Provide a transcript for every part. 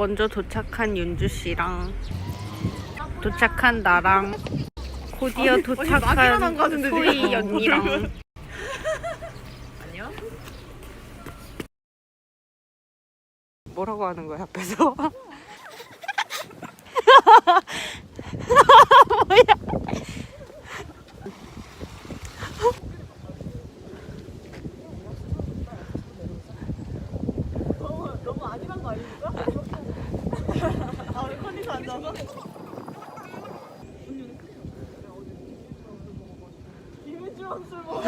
먼저 도착한 윤주 씨랑 도착한 나랑 곧이어 도착한 소희 언니랑 안녕? 뭐라고 하는 거야 앞에서? 너무 아니란 거 아닙니까? 아, 왜 컨디션 안 좋아서? 김은주랑 술 먹 어.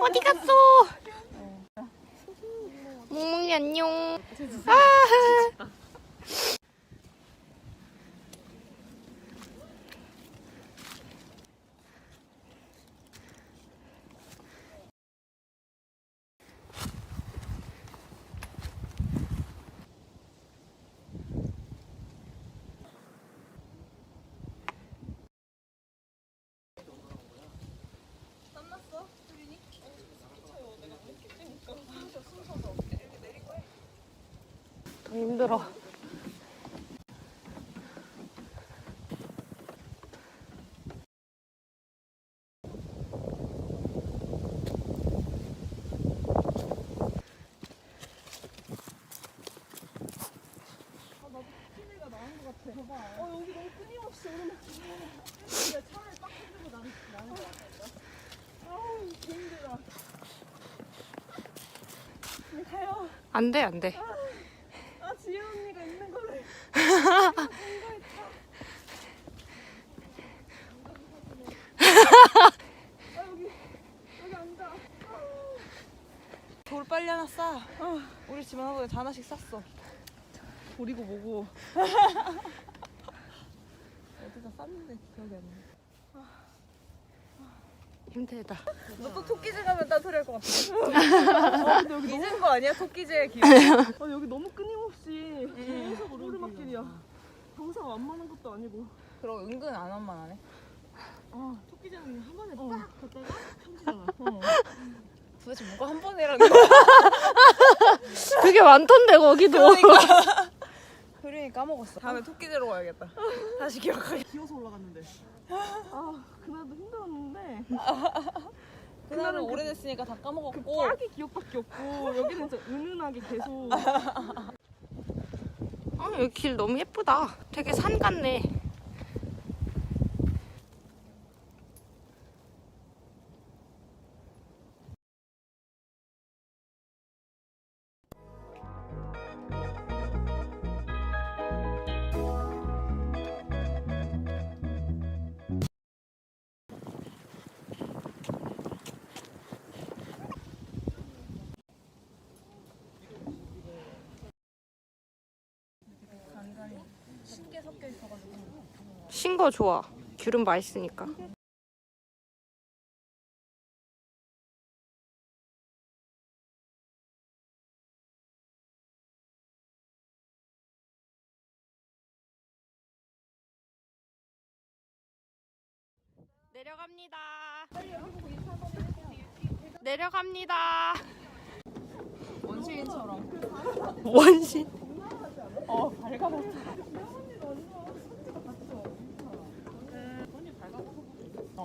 어디 갔어? 몽몽이 안녕. 아. 더 힘들어. 어, 여기 너무 끊임없이 오르막 진짜 차를 딱 흔들고 나는 나는 거 같다. 아우, 개 힘들 어. 네, 가요. 안 돼, 안 돼. 아, 지혜 언니가 있는 거를. 아, 여기, 여기 앉아. 돌 빨리 하나 싸. 우리 집안 하고 다 하나씩 쌌어. 버리고 뭐고. 어디서 쌌는데 기억이 안 나. 힘들다. 너 또 토끼제 가면 따소리 할 것 같아. 아, 근데 여기 너무, 잊은 거 아니야? 토끼제의 기억. 아, 여기 너무 끊임없이 음. 계속 오르막길이야. 경사가 완만한 것도 아니고. 그럼 은근 안 한만하네. 아, 토끼장은 한 번에 딱 갔다가 편지잖아. 도대체 뭐가 한 번이라는 거야? 그게 많던데, 거기도. 그러니 까 먹었어. 다음에 토끼제로 가야겠다. 다시 기억하게. 기어서 올라갔는데. 아, 그날도 힘들었는데. 그날은 그날은 그- 오래됐으니까 다 그 까먹었고. 빡이 기억밖에 없고 여기는 진짜 은은하게 계속 아, 여기 길 너무 예쁘다. 되게 산 같네. 신거 좋아. 귤은 맛있으니까. 내려갑니다. 내려갑니다. 원시인처럼. 원신. 어, 밝아봤어.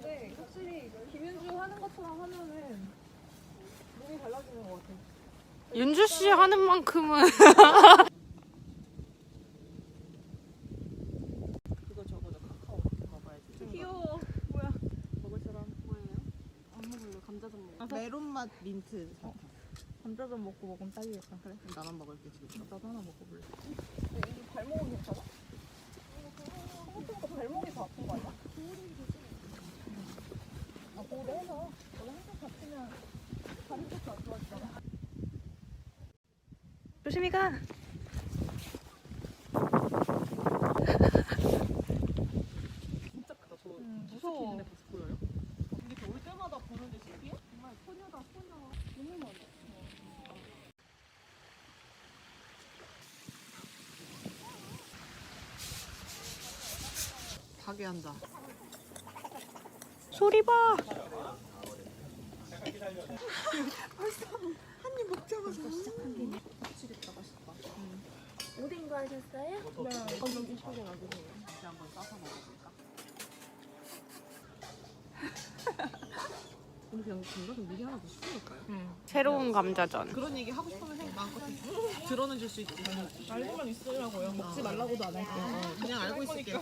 근데 확실히 김윤주 하는 것처럼 하면은 몸이 달라지는 것 같아. 윤주 씨 하는 만큼은 그거 저거죠 카카오 먹어야지. 귀여워. 먹을 사람 뭐예요? 안 먹을래 감자 전 먹어. 메론 맛 민트 사탕. 감자전 먹고 먹으면 딱이겠다. 그래. 나만 먹을게 지금. 나도 하나 먹어볼래. 이 발목은 괜찮아? 생각해보니까 발목이 더 아픈 거 아니야? 아, 고래 해서 원래 한쪽 다치면 다른 쪽도 안 좋아지잖아. 조심히 가. 진짜 크다. 저 음, 무서워. 근데 벌써 보여요? 이렇게 올 때마다 보는데 신기해? 정말 소녀다 소녀. 너무 많아. 파괴한다. 소리 봐. 오뎅 거 하셨어요? 다시 한번 싸서 먹어볼까? 우리 그냥 건강 좀 미리 하나 더 시켜볼까요? 새로운 감자전. 그런 얘기 하고 싶으면 생각 마음껏 해. 들어는 줄 수 있지. 알고만 있으라고요. 먹지 말라고도 안 할게. 어, 그냥 알고 있을게.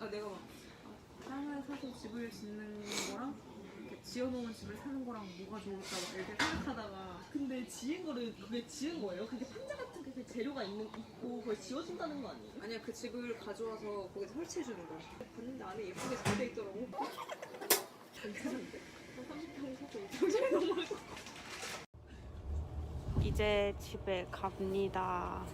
아, 내가 막 아, 땅을 사서 집을 짓는 거랑 이렇게 지어놓은 집을 사는 거랑 뭐가 좋을까 막 이렇게 생각하다가 근데 지은 거를 그게 지은 거예요? 그게 판자 같은 게 재료가 있는 있고 그걸 지어준다는 거 아니에요? 아니야 그 집을 가져와서 거기서 설치해 주는 거야 봤는데 안에 예쁘게 잘 돼 있더라고 괜찮은데? 30평 사서 20평 넘어 이제 집에 갑니다.